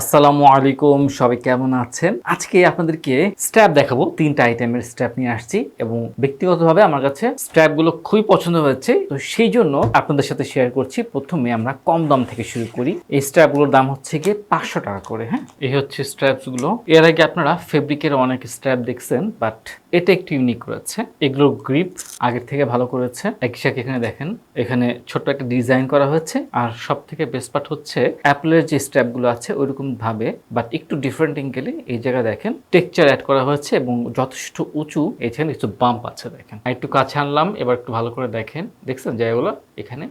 আসসালামু আলাইকুম, সবাই কেমন আছেন? আজকে আপনাদেরকে স্ট্র্যাপ দেখাবো। তিনটা আইটেমের স্ট্র্যাপ নিয়ে আসছি এবং ব্যক্তিগতভাবে আমার কাছে স্ট্র্যাপগুলো খুবই পছন্দ হয়েছে। তো সেই জন্য আপনাদের সাথে শেয়ার করছি। প্রথমে আমরা কম দাম থেকে শুরু করি। এই স্ট্র্যাপগুলোর দাম হচ্ছে গিয়ে পাঁচশো টাকা করে হ্যাঁ? এই হচ্ছে স্ট্র্যাপসগুলো এর আগে আপনারা ফেব্রিকের অনেক স্ট্র্যাপ দেখছেন বাট এটা একটু ইউনিক করেছে এগুলোর গ্রিপ আগের থেকে ভালো করেছে। একই সাথে এখানে দেখেন, এখানে ছোট্ট একটা ডিজাইন করা হয়েছে। আর সব থেকে বেস্ট পার্ট হচ্ছে অ্যাপলের যে স্ট্র্যাপগুলো আছে, ওইরকম ভাবে বাট একটু ডিফারেন্ট অ্যাঙ্গেলে এই জায়গায় দেখেন টেকচার অ্যাড করা হয়েছে এবং যথেষ্ট উঁচু এখানে কিছু বাম্প আছে দেখেন। একটু কাছে আনলাম, এবার একটু ভালো করে দেখেন। দেখছেন জায়গাগুলো? এখানে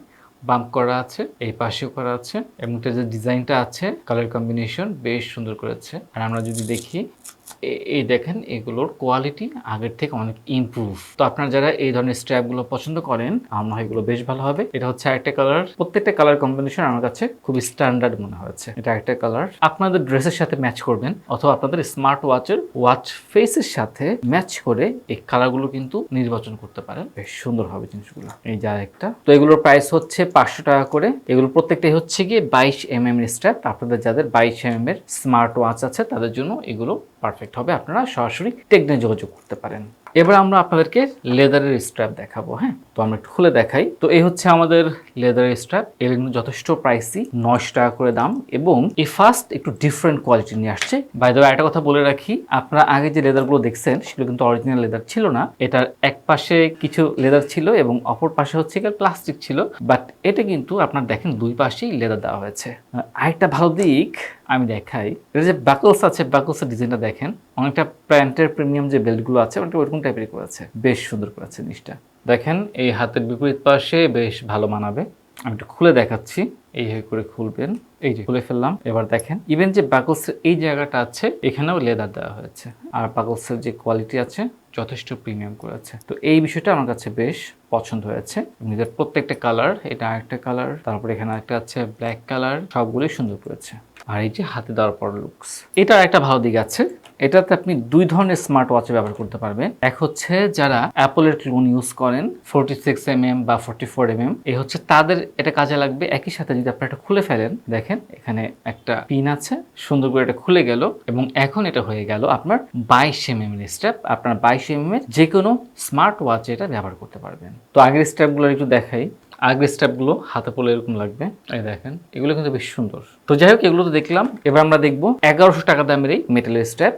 বাম্প করা আছে, এই পাশেও করা আছে এবং এটা যে ডিজাইনটা আছে কালার কম্বিনেশন বেশ সুন্দর করেছে। আর আমরা যদি দেখি এই দেখেন এগুলোর কোয়ালিটি আগের থেকে অনেক ইমপ্রুভ তো আপনারা যারা এই ধরনের স্ট্র্যাপগুলো পছন্দ করেন, আমার এগুলো বেশ ভালো হবে। এটা হচ্ছে আরেকটা কালার প্রত্যেকটা কালার কম্বিনেশন আমার কাছে খুবই স্ট্যান্ডার্ড মনে হয়েছে। এটা একটা কালার আপনাদের ড্রেসের সাথে ম্যাচ করবেন অথবা আপনাদের স্মার্ট ওয়াচের ওয়াচ ফেসের সাথে ম্যাচ করে এই কালারগুলো কিন্তু নির্বাচন করতে পারেন। বেশ সুন্দর হবে জিনিসগুলো। এই যা একটা তো এগুলোর প্রাইস হচ্ছে পাঁচশো টাকা করে। এগুলো প্রত্যেকটাই হচ্ছে গিয়ে বাইশ এম এম এর স্ট্র্যাপ আপনাদের যাদের বাইশ এম এম এর স্মার্ট ওয়াচ আছে, তাদের জন্য এগুলো পারফেক্ট হবে, আপনারা সরাসরি টেকনে যোগাযোগ করতে পারেন। এবার আমরা আপনাদেরকে লেদারের স্ট্র্যাপ দেখাবো হ্যাঁ? তো আমরা একটু খুলে দেখাই। তো এই হচ্ছে আমাদের লেদারের স্ট্র্যাপ এর যথেষ্ট প্রাইসি নয়শো টাকা করে দাম এবং এই ফার্স্ট একটু ডিফারেন্ট কোয়ালিটি নিয়ে আসছে। বাই দ্য একটা কথা বলে রাখি, আপনারা আগে যে লেদারগুলো দেখছেন, সেগুলো কিন্তু অরিজিনাল লেদার ছিল না। এটার এক পাশে কিছু লেদার ছিল এবং অপর পাশে হচ্ছে প্লাস্টিক ছিল বাট এটা কিন্তু আপনার দেখেন দুই পাশেই লেদার দেওয়া হয়েছে। আরেকটা ভালো দিক আমি দেখাই। এটা যে বাকলস আছে বাকলসের ডিজাইনটা দেখেন, অনেকটা প্যান্টের প্রিমিয়াম যে বেল্টগুলো আছে, অনেকটা ওরকম টাইপের করেছে। বেশ সুন্দর করেছে জিনিসটা। দেখেন, এই হাতের বিপরীত পাশে বেশ ভালো মানাবে। আমি একটু খুলে দেখাচ্ছি। এই করে খুলবেন। এই যে খুলে ফেললাম। এবার দেখেন ইভেন যে বাকলসের এই জায়গাটা আছে, এখানেও লেদার দেওয়া হয়েছে। আর বাকলসের যে কোয়ালিটি আছে, যথেষ্ট প্রিমিয়াম করেছে। তো এই বিষয়টা আমার কাছে বেশ পছন্দ হয়েছে। নিজের প্রত্যেকটা কালার এটা একটা কালার তারপরে এখানে একটা আছে ব্ল্যাক কালার সবগুলোই সুন্দর করেছে। আর এই যে হাতে দেওয়ার পর লুকস এটার একটা ভালো দিক আছে, এটাতে আপনি দুই ধরনের স্মার্ট ওয়াচে ব্যবহার করতে পারবেন। এক হচ্ছে যারা অ্যাপলের ক্লোন ইউজ করেন ফোরটি সিক্স এম এম বা ফোরটি ফোর এম এম এই হচ্ছে তাদের, এটা কাজে লাগবে। একই সাথে যদি আপনি এটা খুলে ফেলেন, দেখেন এখানে একটা পিন আছে, সুন্দর করে এটা খুলে গেল এবং এখন এটা হয়ে গেল আপনার বাইশ এম এম এর স্টেপ আপনার বাইশ এম এম এর যে কোনো স্মার্ট ওয়াচে এটা ব্যবহার করতে পারবেন। তো আগের স্টেপগুলো একটু দেখাই। আগের স্টেপগুলো হাতে পড়লে এরকম লাগবে। এই দেখেন, এগুলো কিন্তু বেশ সুন্দর। তো যাই হোক, এগুলো তো দেখলাম। এবার আমরা দেখব এগারোশো টাকা দামের এই মেটেলের স্ট্র্যাপ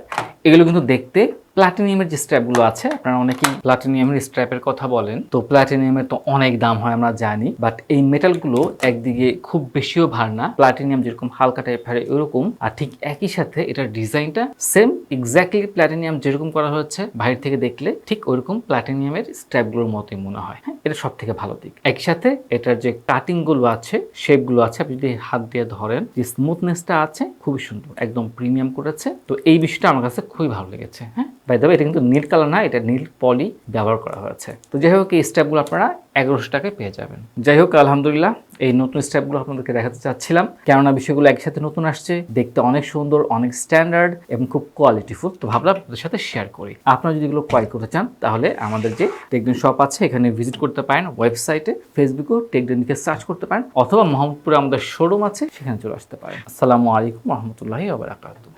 এগুলো কিন্তু দেখতে প্লাটিনিয়ামের যে স্ট্র্যাপগুলো আছে, আপনারা অনেকেই প্লাটিনিয়ামের স্ট্র্যাপের কথা বলেন। তো প্লাটিনিয়ামের তো অনেক দাম হয়, আমরা জানি। বাট এই মেটালগুলো একদিকে খুব বেশিও ভার না প্লাটিনিয়াম যেরকম হালকা টাইপের এরকম। আর ঠিক একই সাথে এটার ডিজাইনটা সেম এক্স্যাক্টলি প্লাটিনিয়াম যেরকম করা হচ্ছে বাইরে থেকে দেখলে ঠিক ওইরকম প্লাটিনিয়ামের স্ট্র্যাপগুলোর মতোই মনে হয়। হ্যাঁ এটা সব থেকে ভালো দিক। একই সাথে এটার যে কাটিংগুলো আছে শেপগুলো আছে, আপনি যদি হাত দিয়ে ধরেন, যে স্মুথনেসটা আছে, খুবই সুন্দর, একদম প্রিমিয়াম করেছে। তো এই বিষয়টা আমার কাছে খুবই ভালো লেগেছে হ্যাঁ? বাই দ্য এটা কিন্তু নীল কালার না, এটা নীল পলি ব্যবহার করা হয়েছে। তো যাই হোক, এই স্টেপগুলো আপনারা এগারোশো টাকায় পেয়ে যাবেন। যাই হোক, আলহামদুলিল্লাহ, এই নতুন স্টেপগুলো আপনাদেরকে দেখাতে চাচ্ছিলাম। কেননা বিষয়গুলো একসাথে নতুন আসছে, দেখতে অনেক সুন্দর, অনেক স্ট্যান্ডার্ড এবং খুব কোয়ালিটিফুল তো ভাবলাম আপনাদের সাথে শেয়ার করি। আপনারা যদি এগুলো ক্রয় করতে চান, তাহলে আমাদের যে টেকডেন শপ আছে, এখানে ভিজিট করতে পারেন। ওয়েবসাইটে ফেসবুকেও টেকডেনকে সার্চ করতে পারেন। অথবা মোহাম্মদপুরে আমাদের শোরুম আছে, সেখানে চলে আসতে পারেন। আসসালামু আলাইকুম রহমতুল্লাহি আবরাকাতুহ